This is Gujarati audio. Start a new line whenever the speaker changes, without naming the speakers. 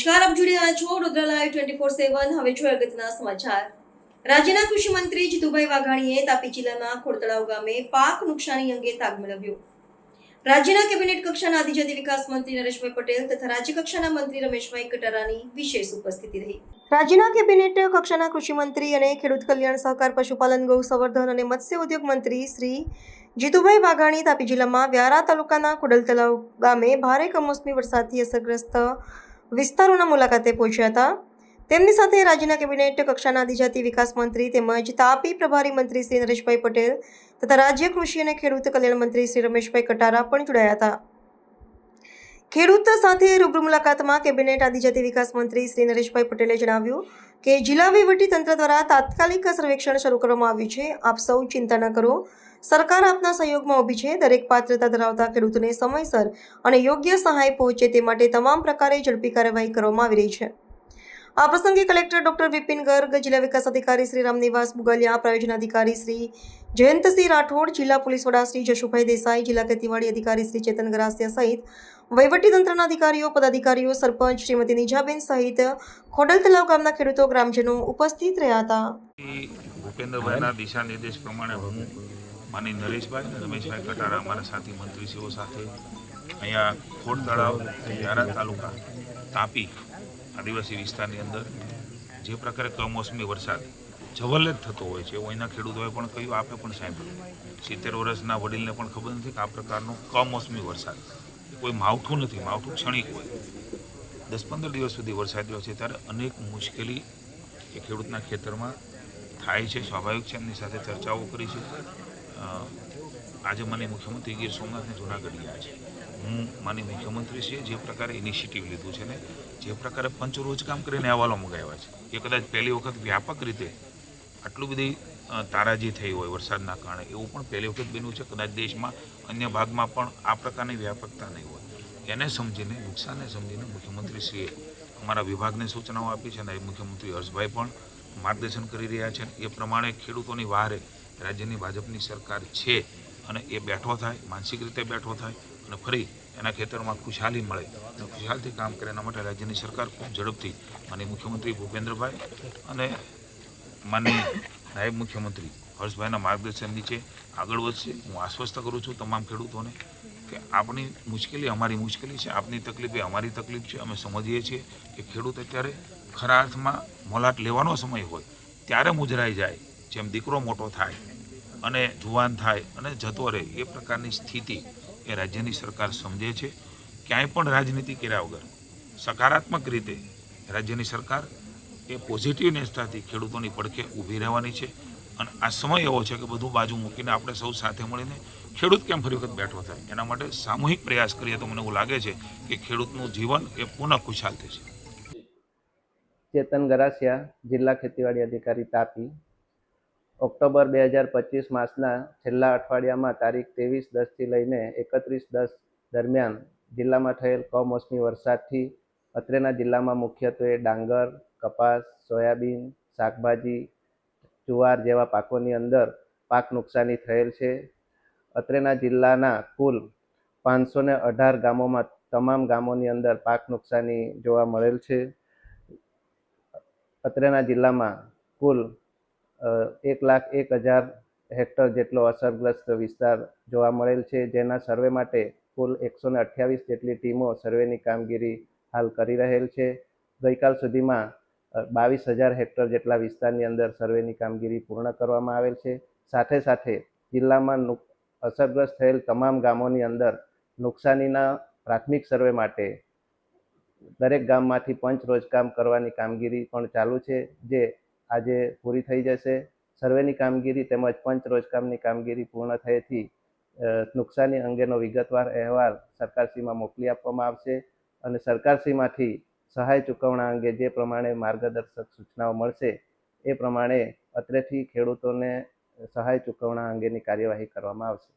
નમસ્કાર, આપ જોડી રહ્યા છો Rudra live twenty four seven હવે જોઈએ અગત્યના સમાચાર. રાજ્યના કૃષિ મંત્રી જીતુભાઈ વાઘાણીએ તાપી જિલ્લાના ખોડતળાવ ગામે પાક નુકસાની અંગે તાગ મેળવ્યો રાજ્યના કેબિનેટ કક્ષાના આદિજાતિ વિકાસ મંત્રી નરેશભાઈ પટેલ તથા રાજ્ય કક્ષાના મંત્રી રમેશભાઈ કટારાની વિશેષ ઉપસ્થિતિ રહી. રાજ્યના કેબિનેટ કક્ષાના કૃષિ અને ખેડૂત કલ્યાણ સહકાર પશુપાલન ગૌ સંવર્ધન અને મત્સ્ય ઉદ્યોગ મંત્રી શ્રી જીતુભાઈ વાઘાણી તાપી જિલ્લામાં વ્યારા તાલુકાના ખોડલ તળાવ ગામે ભારે કમોસમી વરસાદથી અસરગ્રસ્ત વિસ્તારોના મુલાકાતે પહોંચ્યા હતા. તેમની સાથે રાજ્યના કેબિનેટ કક્ષાના આદિજાતિ વિકાસ મંત્રી તેમજ તાપી પ્રભારી મંત્રી શ્રી નરેશભાઈ પટેલ તથા રાજ્ય કૃષિ અને ખેડૂત કલ્યાણ મંત્રી શ્રી રમેશભાઈ કટારા પણ જોડાયા હતા. ખેડૂત સાથે રૂબરૂ મુલાકાતમાં કેબિનેટ આદિજાતિ વિકાસ મંત્રી શ્રી નરેશભાઈ પટેલે જણાવ્યું કે જિલ્લા વહીવટી તંત્ર દ્વારા તાત્કાલિક સર્વેક્ષણ શરૂ કરવામાં આવ્યું છે. આપ સૌ ચિંતા ન કરો. સરકાર આપના સહયોગમાં ઊભી છે. દરેક પાત્રતા ધરાવતા ખેડૂતને સમયસર અને યોગ્ય સહાય પહોંચે તે માટે તમામ પ્રકારે ઝડપી કાર્યવાહી કરવામાં આવી રહી છે. આ પ્રસંગે કલેક્ટર ડોક્ટર વિપિન ગર્ગ, જિલ્લા વિકાસ અધિકારી શ્રી રામનિવાસ મુગલિયા પ્રાયોજન અધિકારી શ્રી જયંતસિંહ રાઠોડ, જિલ્લા પોલીસ વડા શ્રી જશુભાઈ દેસાઈ, જિલ્લા ખેતીવાડી અધિકારી શ્રી ચેતન ગરાસિયા સહિત વહીવટીતંત્રના અધિકારીઓ, પદાધિકારીઓ, સરપંચ શ્રીમતી નિજાબેન સહિત ખોડલ તલાવ ગામના ખેડૂતો, ગ્રામજનો ઉપસ્થિત રહ્યા હતા.
ભૂપેન્દ્રભાઈના દિશા નિર્દેશ પ્રમાણે હું માની નરેશભાઈ રમેશભાઈ કટારા, અમારા સાથી મંત્રીશ્રીઓ સાથે અહીંયા ખોડ તળાવ વ્યારા તાલુકા તાપી આદિવાસી વિસ્તારની અંદર જે પ્રકારે કમોસમી વરસાદ જવલ્લે જ થતો હોય છે, એવું અહીંના ખેડૂતોએ પણ કહ્યું, આપે પણ સાંભળ્યું. સિત્તેર વર્ષના વડીલને પણ ખબર નથી કે આ પ્રકારનો કમોસમી વરસાદ કોઈ માવઠું નથી, માવઠું ક્ષણિક હોય. દસ પંદર દિવસ સુધી વરસાદ રહ્યો છે, ત્યારે અનેક મુશ્કેલી એ ખેડૂતના ખેતરમાં થાય છે. સ્વાભાવિક છે, એમની સાથે ચર્ચાઓ કરી છે. આજે મને મુખ્યમંત્રી ગીર સોમનાથને જુનાગઢ ગયા છે. હું માની મુખ્યમંત્રીશ્રીએ જે પ્રકારે ઇનિશિયેટિવ લીધું છે ને, જે પ્રકારે પંચ રોજકામ કરીને અહેવાલો મંગાવ્યા છે. એ કદાચ પહેલી વખત વ્યાપક રીતે આટલું બધી તારાજી થઈ હોય વરસાદના કારણે, એવું પણ પહેલી વખત બન્યું છે. કદાચ દેશમાં અન્ય ભાગમાં પણ આ પ્રકારની વ્યાપકતા નહીં હોય. એને સમજીને, નુકસાનને સમજીને મુખ્યમંત્રીશ્રીએ અમારા વિભાગને સૂચનાઓ આપી છે અને મુખ્યમંત્રી હર્ષભાઈ પણ માર્ગદર્શન કરી રહ્યા છે. એ પ્રમાણે ખેડૂતોની વહારે રાજ્યની ભાજપની સરકાર છે અને એ બેઠો થાય, માનસિક રીતે બેઠો થાય અને ફરી એના ખેતરમાં ખુશહાલી મળે. અને ખુશહાલથી કામ કરે એના માટે રાજ્યની સરકાર ખૂબ ઝડપથી અને મુખ્યમંત્રી ભૂપેન્દ્રભાઈ અને માનની નાયબ મુખ્યમંત્રી હર્ષભાઈના માર્ગદર્શન નીચે આગળ વધશે. હું આશ્વસ્ત કરું છું તમામ ખેડૂતોને કે આપણી મુશ્કેલી અમારી મુશ્કેલી છે, આપની તકલીફ એ અમારી તકલીફ છે. અમે સમજીએ છીએ કે ખેડૂત અત્યારે ખરા અર્થમાં મોલાટ લેવાનો સમય હોય, ત્યારે મુજરાઈ જાય. જેમ દીકરો મોટો થાય અને જુવાન થાય અને જતો રહે, એ પ્રકારની સ્થિતિ એ રાજ્યની સરકાર સમજે છે. ક્યાંય પણ રાજનીતિ કર્યા વગર, સકારાત્મક રીતે રાજ્યની સરકાર એ પોઝિટિવ પોઝિટિવનેસતાથી ખેડૂતોની પડખે ઊભી રહેવાની છે. અને આ સમય એવો છે કે બધું બાજુ મૂકીને આપણે સૌ સાથે મળીને ખેડૂત કેમ ફરી વખત બેઠો થાય? એના માટે સામૂહિક પ્રયાસ કરીએ તો મને એવું લાગે છે કે ખેડૂતનું જીવન એ પુનઃ ખુશાલ થશે
ચેતન ગરાસિયા, જિલ્લા ખેતીવાડી અધિકારી તાપી ઓક્ટોબર બે હજાર પચીસ માસના છેલ્લા અઠવાડિયામાં તારીખ ત્રેવીસ દસથી લઈને એકત્રીસ દસ દરમિયાન જિલ્લામાં થયેલ કમોસમી વરસાદથી અત્રેના જિલ્લામાં મુખ્યત્વે ડાંગર, કપાસ, સોયાબીન, શાકભાજી, જુવાર જેવા પાકોની અંદર પાક નુકસાની થયેલ છે. અત્રેના જિલ્લાના કુલ પાંચસો ને અઢાર ગામોમાં તમામ ગામોની અંદર પાક નુકસાની જોવા મળેલ છે. અત્રેના જિલ્લામાં કુલ એક લાખ એક હજાર હેક્ટર જેટલો અસરગ્રસ્ત વિસ્તાર જોવા મળેલ છે, જેના સર્વે માટે કુલ એકસો ને અઠ્યાવીસ જેટલી ટીમો સર્વેની કામગીરી હાલ કરી રહેલ છે. ગઈકાલ સુધીમાં બાવીસ હજાર હેક્ટર જેટલા વિસ્તારની અંદર સર્વેની કામગીરી પૂર્ણ કરવામાં આવેલ છે. સાથે સાથે જિલ્લામાં અસરગ્રસ્ત થયેલ તમામ ગામોની અંદર નુકસાનીના પ્રાથમિક સર્વે માટે દરેક ગામમાંથી પંચ રોજકામ કરવાની કામગીરી પણ ચાલુ છે, જે આજે પૂરી થઈ જશે. સર્વેની કામગીરી તેમજ પંચ રોજકામની કામગીરી પૂર્ણ થયેથી નુકસાની અંગેનો વિગતવાર અહેવાલ સરકારશ્રીમાં મોકલી આપવામાં આવશે અને સરકારશ્રીમાંથી સહાય ચૂકવણા અંગે જે પ્રમાણે માર્ગદર્શક સૂચનાઓ મળશે, એ પ્રમાણે અત્રેથી ખેડૂતોને સહાય ચૂકવણા અંગેની કાર્યવાહી કરવામાં આવશે.